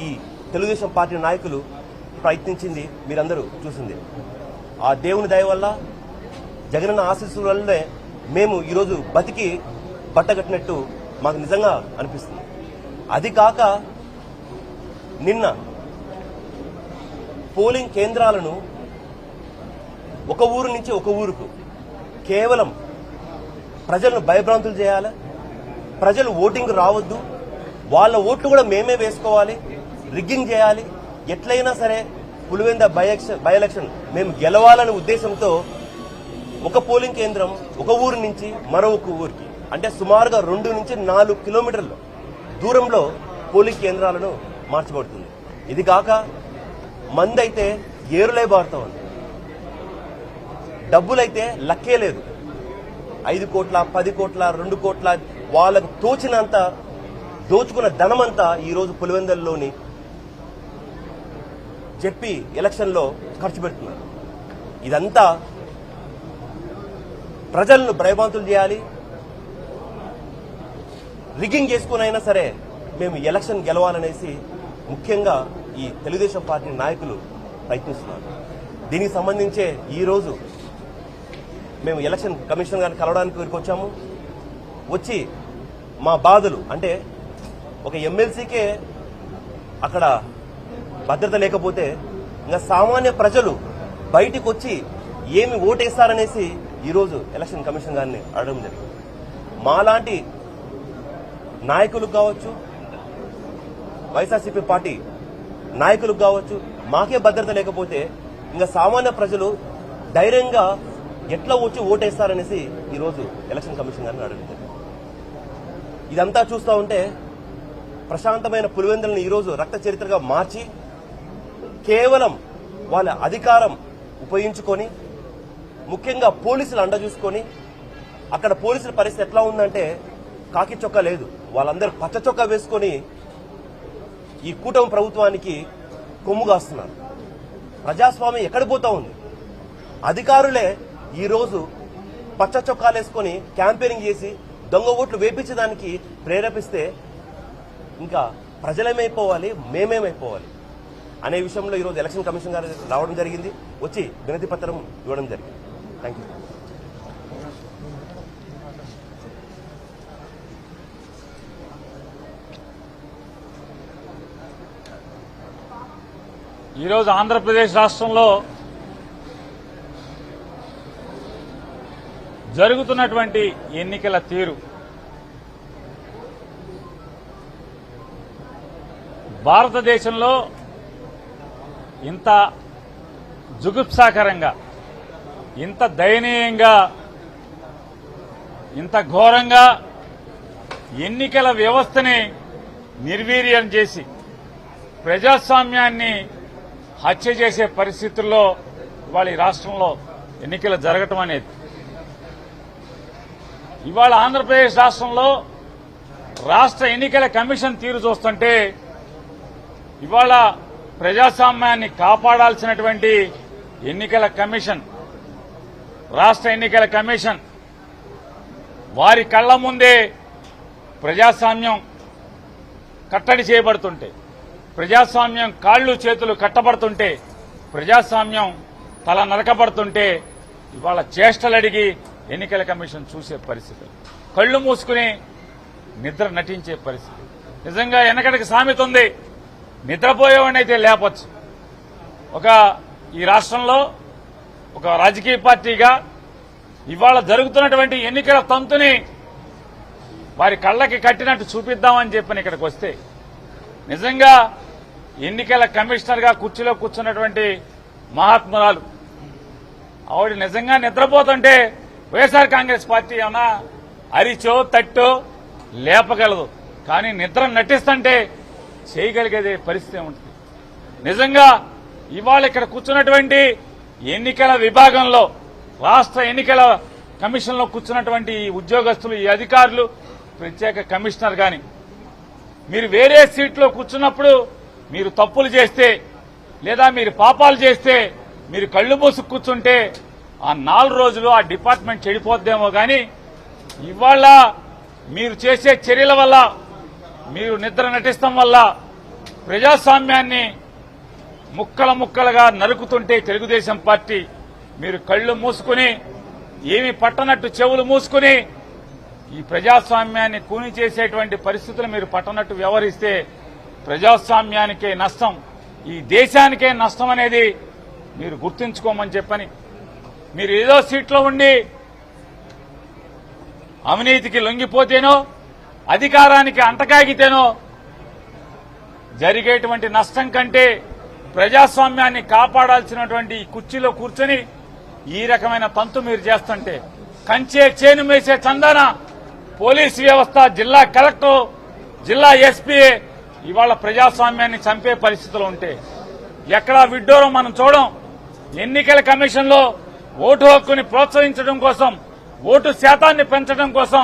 ఈ తెలుగుదేశం పార్టీ నాయకులు ప్రయత్నించింది మీరందరూ చూసింది. ఆ దేవుని దయ వల్ల జగనన్న ఆశీస్సుల వల్లనే మేము ఈరోజు బతికి బట్టగట్టినట్టు మాకు నిజంగా అనిపిస్తుంది. అది కాక నిన్న పోలింగ్ కేంద్రాలను ఒక ఊరు నుంచి ఒక ఊరుకు కేవలం ప్రజలను భయభ్రాంతులు చేయాలి? ప్రజలు ఓటింగ్ రావద్దు. వాళ్ళ ఓట్లు కూడా మేమే వేసుకోవాలి. రిగ్గింగ్ చేయాలి. ఎట్లయినా సరే పులివెంద బై బై ఎలక్షన్ మేము గెలవాలనే ఉద్దేశంతో ఒక పోలింగ్ కేంద్రం ఒక ఊరు నుంచి మరొక ఊరికి అంటే సుమారుగా రెండు నుంచి నాలుగు కిలోమీటర్ల దూరంలో పోలింగ్ కేంద్రాలను మార్చబడుతుంది. ఇది కాక మందైతే ఏరులై బారుతా ఉంది. డబ్బులైతే లక్కే లేదు. ఐదు కోట్ల పది కోట్ల రెండు కోట్ల వాళ్ళకు తోచినంత దోచుకున్న ధనమంతా ఈరోజు పులివెందల్లోని చెప్పి ఎలక్షన్లో ఖర్చు పెడుతున్నారు. ఇదంతా ప్రజలను భయభాంతులు చేయాలి. రిగింగ్ చేసుకుని అయినా సరే మేము ఎలక్షన్ గెలవాలనేసి ముఖ్యంగా ఈ తెలుగుదేశం పార్టీ నాయకులు ప్రయత్నిస్తున్నారు. దీనికి సంబంధించే ఈరోజు మేము ఎలక్షన్ కమిషన్ గారిని కలవడానికి ఊరికి వచ్చాము. వచ్చి మా బాధలు అంటే ఒక ఎమ్మెల్సీకే అక్కడ భద్రత లేకపోతే ఇంకా సామాన్య ప్రజలు బయటికి వచ్చి ఏమి ఓటేస్తారనేసి ఈరోజు ఎలక్షన్ కమిషన్ గారిని అడగడం జరిగింది. మాలాంటి నాయకులకు కావచ్చు వైఎస్ఆర్సీపీ పార్టీ నాయకులకు కావచ్చు మాకే భద్రత లేకపోతే ఇంకా సామాన్య ప్రజలు ధైర్యంగా ఎట్లా వచ్చి ఓటేస్తారనేసి ఈరోజు ఎలక్షన్ కమిషన్ గారిని అడగడం జరిగింది. ఇదంతా చూస్తూ ఉంటే ప్రశాంతమైన పులివెందులను ఈరోజు రక్త చరిత్రగా మార్చి కేవలం వాళ్ళ అధికారం ఉపయోగించుకొని ముఖ్యంగా పోలీసులు అండ చూసుకొని అక్కడ పోలీసుల పరిస్థితి ఎట్లా ఉందంటే కాకి చొక్కా లేదు. వాళ్ళందరూ పచ్చ చొక్కా వేసుకొని ఈ కూటమి ప్రభుత్వానికి కొమ్ము కాస్తున్నారు. ప్రజాస్వామ్యం ఎక్కడ పోతా ఉంది? అధికారులే ఈరోజు పచ్చ చొక్కాలు వేసుకొని క్యాంపెయినింగ్ చేసి దొంగ ఓట్లు వేపించడానికి ప్రేరేపిస్తే ఇంకా ప్రజలేమైపోవాలి మేమేమైపోవాలి. అనే విషయంలో ఈరోజు ఎలక్షన్ కమిషన్ గారు రావడం జరిగింది. వచ్చి వినతి పత్రం ఇవ్వడం జరిగింది. థ్యాంక్ యూ ఈరోజు ఆంధ్రప్రదేశ్ రాష్ట్రంలో జరుగుతున్నటువంటి ఎన్నికల తీరు. భారతదేశంలో ఇంత జుగుప్సాకరంగా ఇంత దయనీయంగా ఇంత ఘోరంగా ఎన్నికల వ్యవస్థని నిర్వీర్యం చేసి ప్రజాస్వామ్యాన్ని హత్య చేసే పరిస్థితుల్లో ఇవాళ ఈ రాష్ట్రంలో ఎన్నికలు జరగటం అనేది. ఇవాళ ఆంధ్రప్రదేశ్ రాష్ట్రంలో రాష్ట్ర ఎన్నికల కమిషన్ తీరు చూస్తుంటే ఇవాళ ప్రజాస్వామ్యాన్ని కాపాడాల్సినటువంటి ఎన్నికల కమిషన్ రాష్ట్ర ఎన్నికల కమిషన్ వారి కళ్ళ ముందే ప్రజాస్వామ్యం కట్టడి చేయబడుతుంటే ప్రజాస్వామ్యం కాళ్ళు చేతులు కట్టబడుతుంటే ప్రజాస్వామ్యం తల నరకబడుతుంటే ఇవాళ చేష్టలు అడిగి ఎన్నికల కమిషన్ చూసే పరిస్థితి. కళ్ళు మూసుకుని నిద్ర నటించే పరిస్థితి. నిజంగా వెనకటికి సామెత ఉంది. నిద్రపోయేవాడినైతే లేపచ్చు. ఒక ఈ రాష్ట్రంలో ఒక రాజకీయ పార్టీగా ఇవాళ జరుగుతున్నటువంటి ఎన్నికల తంతుని వారి కళ్ళకి కట్టినట్టు చూపిద్దామని చెప్పని ఇక్కడికి వస్తే నిజంగా ఎన్నికల కమిషనర్గా కుర్చీలో కూర్చున్నటువంటి మహాత్మురాలు ఆవిడ నిజంగా నిద్రపోతుంటే వైఎస్ఆర్ కాంగ్రెస్ పార్టీ ఏమన్నా అరిచో తట్టో లేపగలదు. కానీ నిద్ర నటిస్తుంటే చేయగలిగేదే పరిస్థితి ఉంటుంది నిజంగా ఇవాళ ఇక్కడ కూర్చున్నటువంటి ఎన్నికల విభాగంలో రాష్ట్ర ఎన్నికల కమిషన్లో కూర్చున్నటువంటి ఈ ఉద్యోగస్తులు ఈ అధికారులు ప్రత్యేక కమిషనర్ గాని మీరు వేరే సీట్లో కూర్చున్నప్పుడు మీరు తప్పులు చేస్తే లేదా మీరు పాపాలు చేస్తే మీరు కళ్ళు మూసుకు కూర్చుంటే ఆ నాలుగు రోజులు ఆ డిపార్ట్మెంట్ చెడిపోద్దేమో కానీ ఇవాళ మీరు చేసే చర్యల వల్ల మీరు నిద్ర నటిస్తాం వల్ల ప్రజాస్వామ్యాన్ని ముక్కల ముక్కలుగా నరుకుతుంటే తెలుగుదేశం పార్టీ మీరు కళ్ళు మూసుకుని ఏమి పట్టనట్టు చెవులు మూసుకుని ఈ ప్రజాస్వామ్యాన్ని కూని చేసేటువంటి పరిస్థితులు మీరు పట్టనట్టు వ్యవహరిస్తే ప్రజాస్వామ్యానికే నష్టం ఈ దేశానికే నష్టం అనేది మీరు గుర్తుంచుకోమని చెప్పని మీరు ఏదో సీట్లో ఉండి అవినీతికి లొంగిపోతేనో అధికారానికి అంటకాగితేనో జరిగేటువంటి నష్టం కంటే ప్రజాస్వామ్యాన్ని కాపాడాల్సినటువంటి కుర్చీలో కూర్చొని ఈ రకమైన తంతు మీరు చేస్తుంటే కంచే చేను మేసే చందన పోలీస్ వ్యవస్థ జిల్లా కలెక్టర్ జిల్లా ఎస్పీఏ ఇవాళ ప్రజాస్వామ్యాన్ని చంపే పరిస్థితులు ఉంటే ఎక్కడా విడ్డూరం మనం చూడం. ఎన్నికల కమిషన్లో ఓటు హక్కుని ప్రోత్సహించడం కోసం ఓటు శాతాన్ని పెంచడం కోసం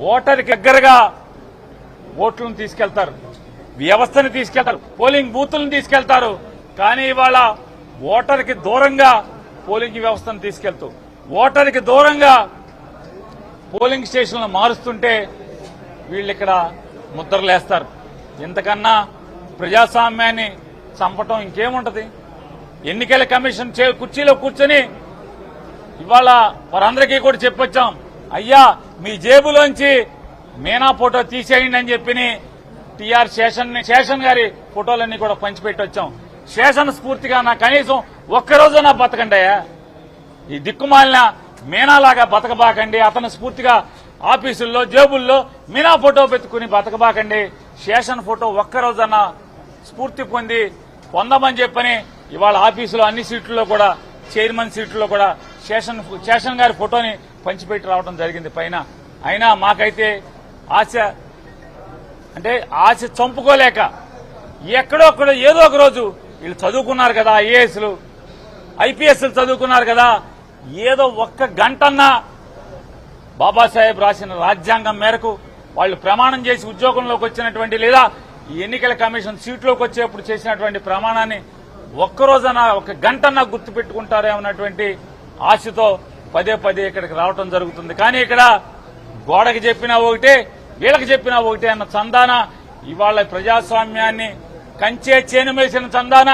ఓటర్కి దగ్గరగా ఓట్లను తీసుకెళ్తారు. వ్యవస్థను తీసుకెళ్తారు. పోలింగ్ బూతులను తీసుకెళ్తారు. కానీ ఇవాళ ఓటర్కి దూరంగా పోలింగ్ వ్యవస్థను తీసుకెళ్తూ ఓటర్కి దూరంగా పోలింగ్ స్టేషన్లు మారుస్తుంటే వీళ్ళు ఇక్కడ ముద్రలేస్తారు. ఇంతకన్నా ప్రజాస్వామ్యాన్ని చంపటం ఇంకేముంటది? ఎన్నికల కమిషన్ చే- కుర్చీలో కూర్చొని ఇవాళ వారందరికీ కూడా చెప్పొచ్చాం అయ్యా మీ జేబులోంచి మీనా ఫోటో తీసేయండి అని చెప్పి టిఆర్ శేషన్ శేషన్ గారి ఫోటోలన్నీ కూడా పంచిపెట్టి వచ్చాం. శేషన్ స్ఫూర్తిగా నా కనీసం ఒక్కరోజు నా బతకండియా ఈ దిక్కుమాలిన మీనాలాగా బతకబాకండి. అతను స్ఫూర్తిగా ఆఫీసుల్లో జేబుల్లో మీనా ఫోటో పెట్టుకుని బతకబాకండి. శేషన్ ఫోటో ఒక్కరోజన్నా స్ఫూర్తి పొంది పొందమని చెప్పని ఇవాళ ఆఫీసులో అన్ని సీట్లలో కూడా చైర్మన్ సీట్లో కూడా శేషన్ శేషన్ గారి ఫోటోని పంచిపెట్టి రావడం జరిగింది పైన. అయినా మాకైతే ఆశ అంటే ఆశ చంపుకోలేక ఎక్కడోక్కడో ఏదో ఒక రోజు వీళ్ళు చదువుకున్నారు కదా ఐఏఎస్లు ఐపీఎస్లు చదువుకున్నారు కదా ఏదో ఒక్క గంటన్నా బాబాసాహెబ్ రాసిన రాజ్యాంగం మేరకు వాళ్ళు ప్రమాణం చేసి ఉద్యోగంలోకి వచ్చినటువంటి లేదా ఎన్నికల కమిషన్ సీట్లోకి వచ్చేప్పుడు చేసినటువంటి ప్రమాణాన్ని ఒక్కరోజన ఒక గంటన్నా గుర్తు పెట్టుకుంటారేమన్నటువంటి ఆశతో పదే పదే ఇక్కడికి రావటం జరుగుతుంది. కానీ ఇక్కడ గోడకి చెప్పినా ఒకటే వీళ్ళకి చెప్పినా ఒకటే అన్న చందాన. ఇవాళ ప్రజాస్వామ్యాన్ని కంచే చేను వేసిన చందాన.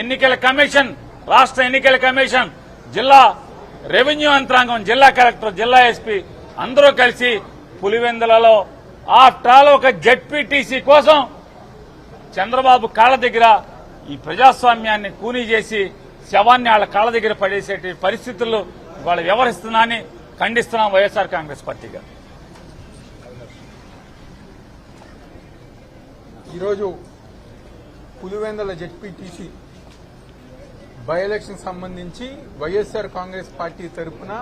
ఎన్నికల కమిషన్ రాష్ట్ర ఎన్నికల కమిషన్ జిల్లా రెవెన్యూ యంత్రాంగం జిల్లా కలెక్టర్ జిల్లా ఎస్పీ అందరూ కలిసి పులివెందులలో ఆ ట్రాలో ఒక జడ్పీటీసీ కోసం చంద్రబాబు కాళ్ళ దగ్గర ఈ ప్రజాస్వామ్యాన్ని కూనీ చేసి శవాన్ని వాళ్ళ కాళ్ళ దగ్గర పడేసే పరిస్థితుల్లో వాళ్ళు వ్యవహరిస్తున్నారని ఖండిస్తున్నాం వైఎస్ఆర్ కాంగ్రెస్ పార్టీగా. ఈరోజు పులివెందుల జెడ్పీటీసీ బై ఎలక్షన్ సంబంధించి వైఎస్ఆర్ కాంగ్రెస్ పార్టీ తరఫున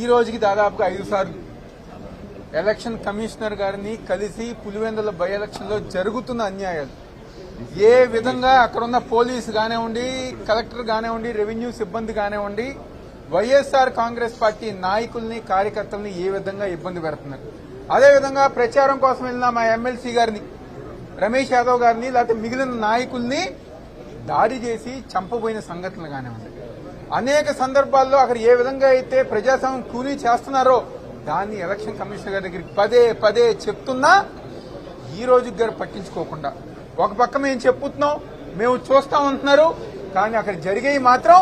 ఈ రోజుకి దాదాపుగా ఐదు సార్లు ఎలక్షన్ కమిషనర్ గారిని కలిసి పులివెందుల బై ఎలక్షన్లో జరుగుతున్న అన్యాయాలు. ఏ విధంగా అక్కడున్న పోలీసు కానివ్వండి కలెక్టర్ కానివ్వండి రెవెన్యూ సిబ్బంది కానివ్వండి వైఎస్ఆర్ కాంగ్రెస్ పార్టీ నాయకుల్ని కార్యకర్తల్ని ఏ విధంగా ఇబ్బంది పెడుతున్నారు? అదేవిధంగా ప్రచారం కోసం వెళ్ళిన మా ఎమ్మెల్సీ గారిని రమేష్ యాదవ్ గారిని లేకపోతే మిగిలిన నాయకుల్ని దాడి చేసి చంపబోయిన సంఘటనలు కానివ్వండి. అనేక సందర్భాల్లో అక్కడ ఏ విధంగా అయితే ప్రజాస్వామ్యం కూలీ చేస్తున్నారో దాన్ని ఎలక్షన్ కమిషనర్ గారి దగ్గరికి పదే పదే చెప్తున్నా ఈ రోజు గారు పట్టించుకోకుండా ఒక పక్క మేము చెప్పుతున్నాం మేము చూస్తాం అంటున్నారు కానీ అక్కడ జరిగేవి మాత్రం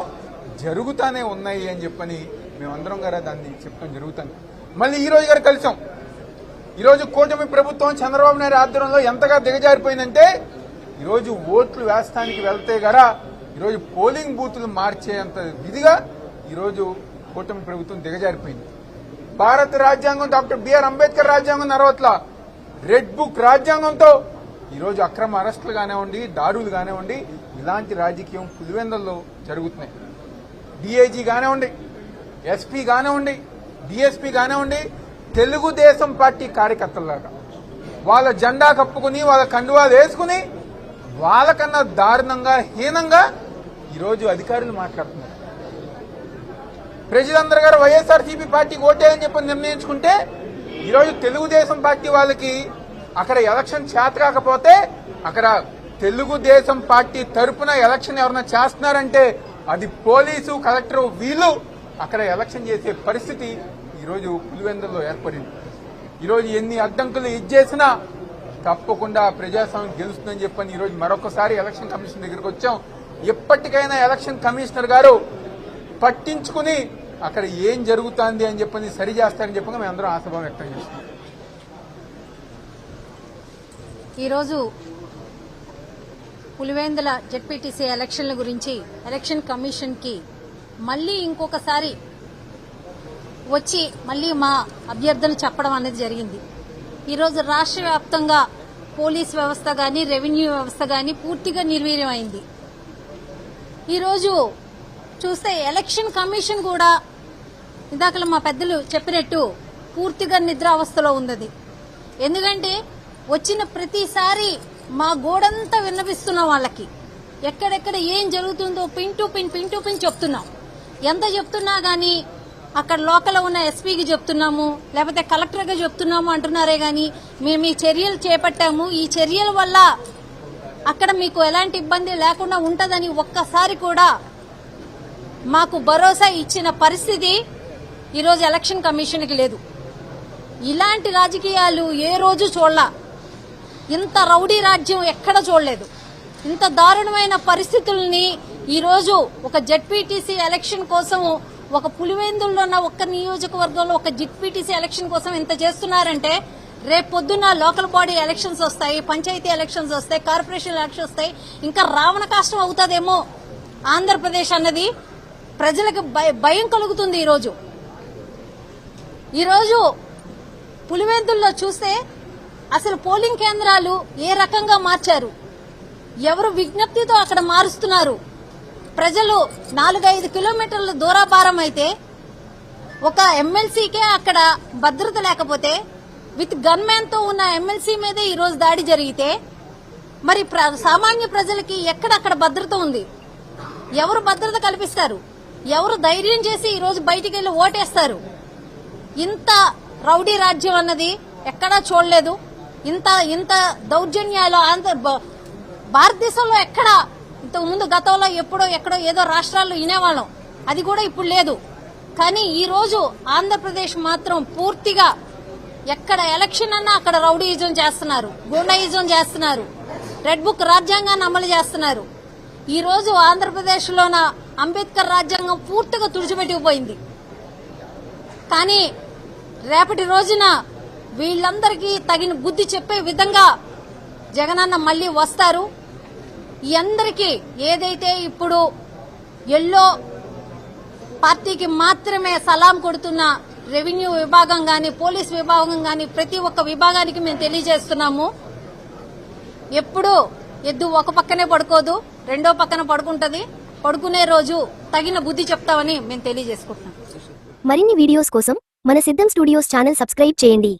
జరుగుతానే ఉన్నాయి అని చెప్పని మేమందరం గారా దాన్ని చెప్పడం జరుగుతుంది. మళ్ళీ ఈరోజు గారు కలిసాం. ఈరోజు కూటమి ప్రభుత్వం చంద్రబాబు నాయుడు ఆధ్వర్యంలో ఎంతగా దిగజారిపోయిందంటే ఈరోజు ఓట్లు వేస్తానికి వెళ్తే గరా ఈరోజు పోలింగ్ బూతులు మార్చేంత విధిగా ఈరోజు కూటమి ప్రభుత్వం దిగజారిపోయింది. భారత రాజ్యాంగం డాక్టర్ బిఆర్ అంబేద్కర్ రాజ్యాంగం నరవట్ల రెడ్ బుక్ రాజ్యాంగంతో ఈరోజు అక్రమ అరెస్టులు కానివ్వండి దాడులు కానివ్వండి ఇలాంటి రాజకీయం పులివెందల్లో జరుగుతున్నాయి. డిఐజీ కానివ్వండి ఎస్పీ కానివ్వండి డిఎస్పీ కానివ్వండి తెలుగుదేశం పార్టీ కార్యకర్తలాగా వాళ్ళ జెండా కప్పుకుని వాళ్ళ కండువాలు వేసుకుని వాళ్ళకన్నా దారుణంగా హీనంగా ఈరోజు అధికారులు మాట్లాడుతున్నారు. ప్రజలందరూ గారు వైఎస్ఆర్సీపీ పార్టీకి ఓటేయని చెప్పి నిర్ణయించుకుంటే ఈరోజు తెలుగుదేశం పార్టీ వాళ్ళకి అక్కడ ఎలక్షన్ చేత కాకపోతే అక్కడ తెలుగుదేశం పార్టీ తరపున ఎలక్షన్ ఎవరైనా చేస్తున్నారంటే అది పోలీసు కలెక్టర్ వీళ్ళు అక్కడ ఎలక్షన్ చేసే పరిస్థితి ఈరోజు పులివెందుల్లో ఏర్పడింది. ఈరోజు ఎన్ని అడ్డంకులు ఇచ్చేసినా తప్పకుండా ప్రజాస్వామ్యం గెలుస్తుందని చెప్పని ఈరోజు మరొకసారి ఎలక్షన్ కమిషన్ దగ్గరికి వచ్చాం. ఎప్పటికైనా ఎలక్షన్ కమిషనర్ గారు పట్టించుకుని అక్కడ ఏం జరుగుతుంది అని చెప్పని సరి చేస్తారని చెప్పగా మేమందరం ఆశాభావం వ్యక్తం చేస్తున్నాం. ఈరోజు పులివేందుల జెడ్పీటీసీ ఎలక్షన్ల గురించి ఎలక్షన్ కమిషన్కి మళ్ళీ ఇంకొకసారి వచ్చి మళ్ళీ మా అభ్యర్థన చెప్పడం అనేది జరిగింది. ఈరోజు రాష్ట్ర వ్యాప్తంగా పోలీస్ వ్యవస్థ కానీ రెవెన్యూ వ్యవస్థ కానీ పూర్తిగా నిర్వీర్యమైంది ఈరోజు చూస్తే ఎలక్షన్ కమిషన్ కూడా ఇందాక మా పెద్దలు చెప్పినట్టు పూర్తిగా నిద్రావస్థలో ఉన్నది. ఎందుకంటే వచ్చిన ప్రతిసారి మా గోడంతా విన్నవిస్తున్నాం వాళ్ళకి. ఎక్కడెక్కడ ఏం జరుగుతుందో pin to pin pin to pin చెప్తున్నాం. ఎంత చెప్తున్నా గానీ అక్కడ లోకల్ ఉన్న ఎస్పీకి చెప్తున్నాము లేకపోతే కలెక్టర్గా చెప్తున్నాము అంటున్నారే గాని మేము ఈ చర్యలు చేపట్టాము. ఈ చర్యల వల్ల అక్కడ మీకు ఎలాంటి ఇబ్బంది లేకుండా ఉంటదని ఒక్కసారి కూడా మాకు భరోసా ఇచ్చిన పరిస్థితి ఈరోజు ఎలక్షన్ కమిషన్కి లేదు. ఇలాంటి రాజకీయాలు ఏ రోజు చూడలా. ఇంత రౌడీ రాజ్యం ఎక్కడ చూడలేదు. ఇంత దారుణమైన పరిస్థితుల్ని ఈరోజు ఒక జడ్పీటీసీ ఎలక్షన్ కోసం ఒక పులివెందుల్లో ఉన్న ఒక్క నియోజకవర్గంలో ఒక జడ్పీటీసీ ఎలక్షన్ కోసం ఇంత చేస్తున్నారంటే రేపు పొద్దున్న లోకల్ బాడీ ఎలక్షన్స్ వస్తాయి పంచాయతీ ఎలక్షన్స్ వస్తాయి కార్పొరేషన్ ఎలక్షన్స్ వస్తాయి ఇంకా రావణ కష్టం అవుతుందేమో ఆంధ్రప్రదేశ్ అన్నది ప్రజలకు భయ- భయం కలుగుతుంది ఈరోజు. ఈరోజు పులివెందుల్లో చూస్తే అసలు పోలింగ్ కేంద్రాలు ఏ రకంగా మార్చారు? ఎవరు విజ్ఞప్తితో అక్కడ మారుస్తున్నారు? ప్రజలు నాలుగైదు కిలోమీటర్ల దూరాభారం అయితే ఒక ఎమ్మెల్సీకే అక్కడ భద్రత లేకపోతే విత్ గన్మ్యాన్తో ఉన్న ఎమ్మెల్సీ మీదే ఈరోజు దాడి జరిగితే మరి ప్ర- సామాన్య ప్రజలకి ఎక్కడక్కడ భద్రత ఉంది? ఎవరు భద్రత కల్పిస్తారు? ఎవరు ధైర్యం చేసి ఈరోజు బయటికి వెళ్ళి ఓటేస్తారు? ఇంత రౌడీ రాజ్యం అన్నది ఎక్కడా చూడలేదు. ఇంత ఇంత దౌర్జన్యాలు ఆంధ్ర బ- భారతదేశంలో ఎక్కడ ఇంతకు ముందు గతంలో ఎప్పుడో ఎక్కడో ఏదో రాష్ట్రాల్లో వినేవాళ్ళం. అది కూడా ఇప్పుడు లేదు. కానీ ఈ రోజు ఆంధ్రప్రదేశ్ మాత్రం పూర్తిగా ఎక్కడ ఎలక్షన్ అన్నా అక్కడ రౌడీయిజం చేస్తున్నారు. గూండాయిజం చేస్తున్నారు. రెడ్ బుక్ రాజ్యాంగాన్ని అమలు చేస్తున్నారు. ఈ రోజు ఆంధ్రప్రదేశ్ లోన అంబేద్కర్ రాజ్యాంగం పూర్తిగా తుడిచిపెట్టుకుపోయింది కానీ రేపటి రోజున వీళ్ళందరికీ తగిన బుద్ధి చెప్పే విధంగా జగనన్న మళ్ళీ వస్తారు. ఈ అందరికీ ఏదైతే ఇప్పుడు ఎల్లో పార్టీకి మాత్రమే సలాం కొడుతున్న రెవెన్యూ విభాగం గాని పోలీస్ విభాగం గాని ప్రతి ఒక్క విభాగానికి మేము తెలియజేస్తున్నాము. ఎప్పుడు ఎద్దు ఒక పక్కనే పడుకోదు రెండో పక్కన పడుకుంటది. పడుకునే రోజు తగిన బుద్ధి చెప్తామని మేము తెలియజేసుకుంటున్నాం. మరిన్ని వీడియోస్ కోసం మన సిద్ధం స్టూడియోస్ ఛానల్ సబ్స్క్రైబ్ చేయండి.